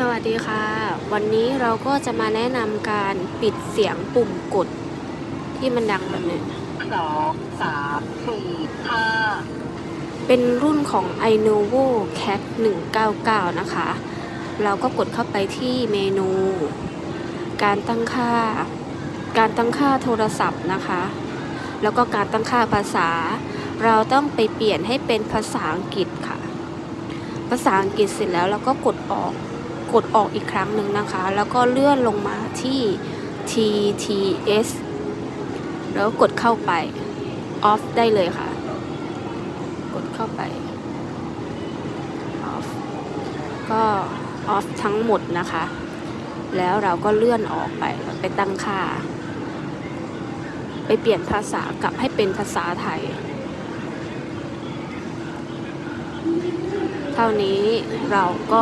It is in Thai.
สวัสดีค่ะ วันนี้เราก็จะมาแนะนำการปิดเสียงปุ่มกด ที่มันดังแบบนี้สองสามสี่ห้าเป็นรุ่นของ iNovo Cat 199 นะคะ เราก็กดเข้าไปที่เมนู การตั้งค่า การตั้งค่าโทรศัพท์นะคะ แล้วก็การตั้งค่าภาษา เราต้องไปเปลี่ยนให้เป็นภาษาอังกฤษค่ะ ภาษาอังกฤษเสร็จแล้วเราก็กดออก กดออกอีกครั้งหนึ่งนะคะ แล้วก็เลื่อนลงมาที่ TTS แล้วกดเข้าไป off ได้เลยค่ะ กดเข้าไป off ก็ off ทั้งหมดนะคะ แล้วเราก็เลื่อนออกไปไปตั้งค่า ไปเปลี่ยนภาษากลับให้เป็นภาษาไทย เท่านี้เราก็